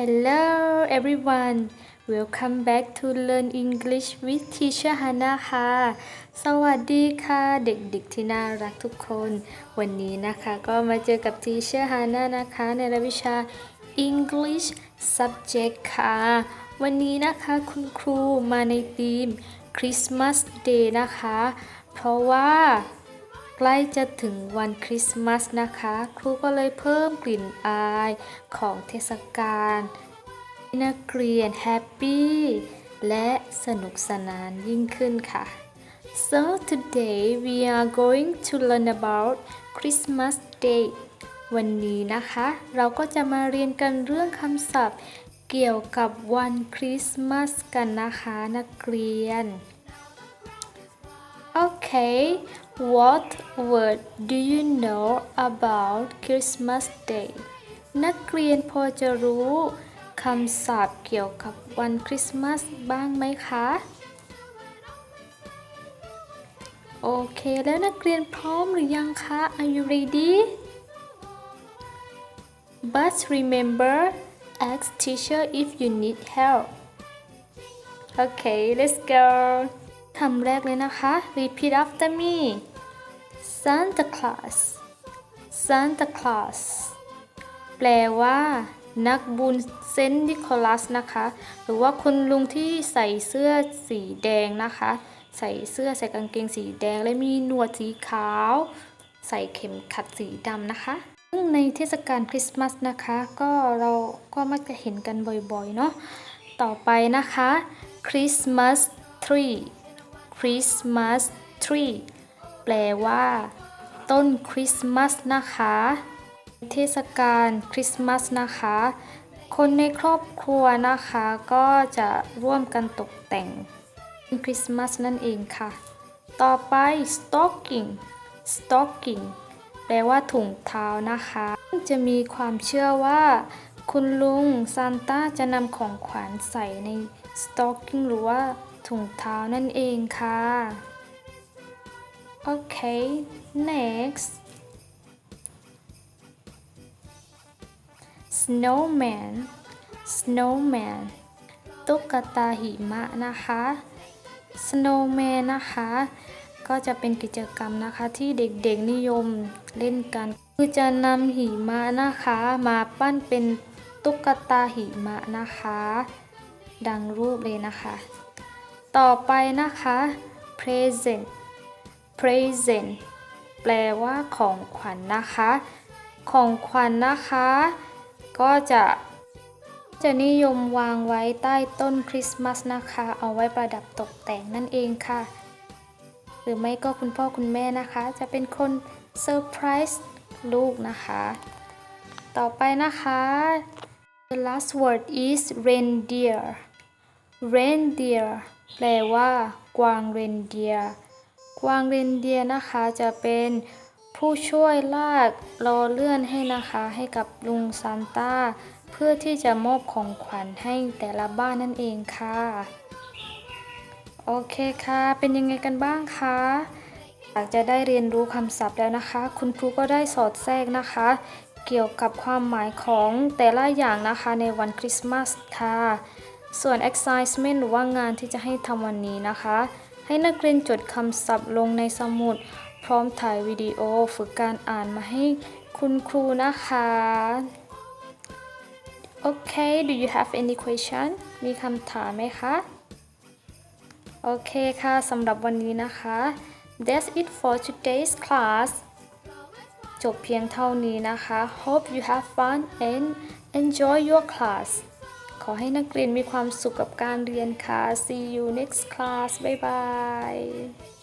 Hello everyone welcome back to learn English with teacher Hana ค่ะ สวัสดีค่ะ เด็กๆที่น่ารักทุกคน วันนี้นะคะก็มาเจอกับ teacher Hana นะคะ ในรายวิชา English subject ค่ะ วันนี้นะคะคุณครูมาในธีม Christmas Day นะคะ เพราะว่า ใกล้จะถึงวันคริสต์มาสนะคะ ครูก็เลยเพิ่มกลิ่นอายของเทศกาลให้นักเรียนแฮปปี้และสนุกสนานยิ่งขึ้นค่ะ so today we are going to learn about Christmas Day วันนี้นะคะ เราก็จะมาเรียนกันเรื่องคำศัพท์ เกี่ยวกับวันคริสต์มาสกันนะคะ นักเรียน Okay, what word do you know about Christmas Day? นักเรียนพอจะรู้คำศัพท์เกี่ยวกับวันคริสต์มาสบ้างไหมคะ โอเคแล้วนักเรียนพร้อมหรือยังคะ Are you ready? But remember, ask teacher if you need help. Okay, let's go. คำแรกเลยนะคะ repeat after me Santa Claus Santa Claus แปลว่า นักบุญเซนต์นิโคลัสนะคะ หรือว่าคุณลุงที่ใส่เสื้อสีแดงนะคะ ใส่เสื้อใส่กางเกงสีแดง และมีหนวดสีขาว ใส่เข็มขัดสีดำนะคะซึ่งในเทศกาลคริสต์มาสนะคะ ก็เราก็มักจะเห็นกันบ่อยๆเนาะต่อไปนะคะ Christmas tree Christmas tree แปลว่า ต้นคริสต์มาสนะคะ เทศกาลคริสต์มาสนะคะ คนในครอบครัวนะคะก็จะร่วมกันตกแต่งคริสต์มาสนั่นเองค่ะ ต่อไป stocking stocking แปลว่าถุงเท้านะคะ จะมีความเชื่อว่า คุณลุงซานต้าจะนำของขวัญใส่ใน stocking หรือว่า ถุงเท้านั่นเองค่ะ โอเค next snowman snowman ตุ๊กตาหิมะนะคะ snowman นะคะ ก็จะเป็นกิจกรรมนะคะที่เด็กๆนิยมเล่นกัน คือจะนำหิมะนะคะ มาปั้นเป็นตุ๊กตาหิมะนะคะ ดังรูปเลยนะคะ ต่อไปนะคะ present present แปลว่าของขวัญนนะคะ ของขวัญนนะคะ ก็จะจะนิยมวางไว้ใต้ต้นคริสต์มาสนะคะ เอาไว้ประดับตกแต่งนั่นเองค่ะ หรือไม่ก็คุณพ่อคุณแม่นะคะ จะเป็นคนเซอร์ไพรส์ลูกนะคะ ต่อไปนะคะ the last word is reindeer reindeer แปลว่ากวางเรนเดียร์กวางเรนเดียร์นะคะจะเป็นผู้ช่วยลากรอเลื่อนให้นะคะให้กับลุงซานต้า เพื่อที่จะมอบของขวัญให้แต่ละบ้านนั่นเองค่ะ โอเคค่ะ เป็นยังไงกันบ้างคะอยากจะได้เรียนรู้คำศัพท์แล้วนะคะ คุณครูก็ได้สอดแทรกนะคะ เกี่ยวกับความหมายของแต่ละอย่างนะคะในวันคริสต์มาสค่ะ ส่วน exercisement หรือว่างานที่จะให้ทำวันนี้นะคะ ให้นักเรียนจดคำศัพท์ลงในสมุด พร้อมถ่ายวิดีโอฝึกการอ่านมาให้คุณครูนะคะ โอเค do you have any question มีคำถามไหมคะ โอเคค่ะสำหรับวันนี้นะคะ that's it for today's class จบเพียงเท่านี้นะคะ hope you have fun and enjoy your class ขอให้นักเรียนมีความสุขกับการเรียนค่ะ see you next class bye bye